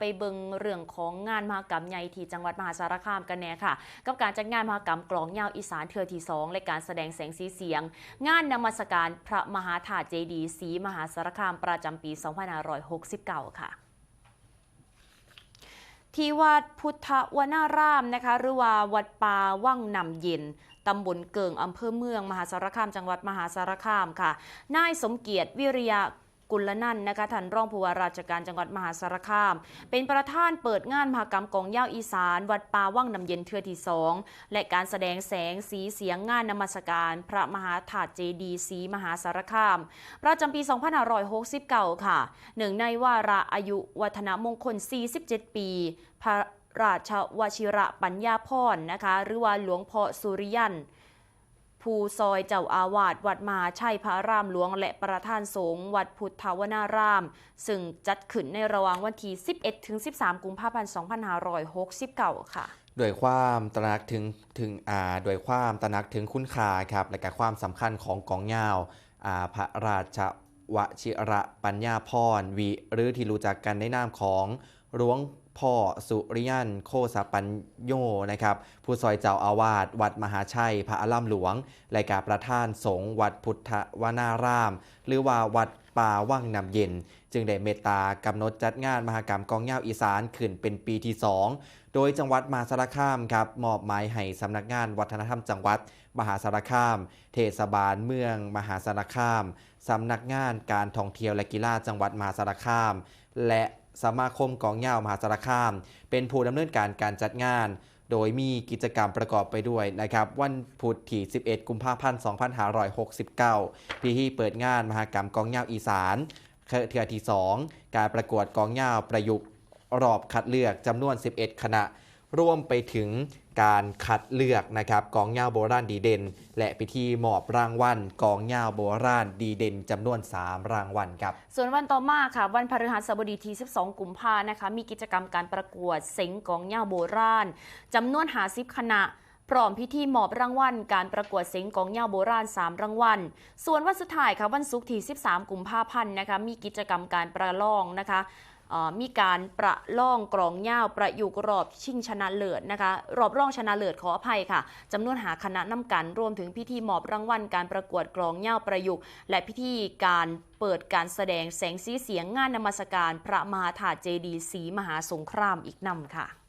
ไปเบิงเรื่องของงานมหกรรมใหญ่ที่จังหวัดมหาสารคามกันแน่ค่ะ กับการจัดงานมหกรรมกลองยาวอีสานเทือที่สองและการแสดงแสงสีเสียง งานนมัสการพระมหาธาตุเจดีย์ศรีมหาสารคามประจำปี 2569 ค่ะที่วัดพุทธวนารามนะคะหรือว่าวัดป่าว่างนำเย็นตำบลเกิงอำเภอเมือง มหาสารคามจังหวัดมหาสารคามค่ะ นายสมเกียรติวิริยะ กุลนันท์นะคะท่านรองผู้ว่าราชการจังหวัดมหาสารคาม เป็นประธานเปิดงานมหกรรมกองยาอีสาน วัดป่าว่างน้ำเย็นเทือที่สองและการแสดงแสงสีเสียงงานนมัสการ พระมหาถาตุเจดีศรีมหาสารคาม ประจำปี2569 ค่ะหนึ่งในวาระอายุวัฒนมงคล 47 ปีพระราชวชิระปัญญาพรนะคะ หรือว่าหลวงพ่อสุริยัน ภูซอยเจ้าอาวาสวัดมหาชัยพระรามหลวง และประธานสงฆ์วัดพุทธวนาราม ซึ่งจัดขึ้นในระหว่างวันที่ 11 ถึง 13 กุมภาพันธ์ 2569 ค่ะโดยความตระหนักถึงถึงอ่าด้วยความตระหนักถึงคุณค่าครับและก็ความสำคัญของกองยาวอ่าพระราชวชิระปัญญาพรวิหรือที่รู้จักกันในนามของหลวง พ่อสุริยันโคสปัญโยนะครับผู้ซอยเจ้าอาวาสวัดมหาชัย พระอารามหลวงและการประธานสงฆ์วัดพุทธวนาราม หรือว่าวัดป่าว่างน้ำเย็น จึงได้เมตตากำหนดจัดงานมหกรรมกองยาอีสานขึ้นเป็นปีที่ 2 โดยจังหวัดมหาสารคามครับมอบหมายให้สำนักงานวัฒนธรรมจังหวัด มหาสารคาม เทศบาลเมือง มหาสารคามสำนักงานการท่องเที่ยวและกีฬาจังหวัดมหาสารคาม และ สมาคมกองยาวมหาสารคาม เป็นผู้ดำเนินการการจัดงาน โดยมีกิจกรรมประกอบไปด้วยนะครับ วันพุธที่ 11 กุมภาพันธ์ 2569 พิธีเปิดงานมหกรรมกองยาวอีสานเทือที่ 2 การประกวดกองยาวประยุกต์รอบคัดเลือกจำนวน 11 คณะ ร่วมไปถึงการคัดเลือกนะครับกองยาโบราณดีเด่น และพิธีมอบรางวัลกองยาโบราณดีเด่นจำนวน 3 รางวัลครับ ส่วนวันต่อมาค่ะ วันพฤหัสบดีที่ 12 กุมภานะคะ มีกิจกรรมการประกวดเซ็งกองเหย้าโบราณจำนวนหาสิบคณะพร้อมพิธีมอบรางวัลการประกวดเซ็งกองเยาโบราณ 3 รางวัล ส่วนวันสุดท้ายค่ะวันศุกร์ที่ 13 กุมภาพันธ์นะคะมีกิจกรรมการประลองนะคะ มีการประล่องกรองเหย้าประยุกต์รอบชิงชนะเลิศนะคะ รอบรองชนะเลิศขออภัยค่ะจำนวนหาคณะน้ำกันรวมถึงพิธีมอบรางวัลการประกวดกรองเหย้าประยุกต์ และพิธีการเปิดการแสดงแสงสีเสียงงานนมัสการ พระมหาธาตุเจดีศรีมหาสงครามอีกนำค่ะ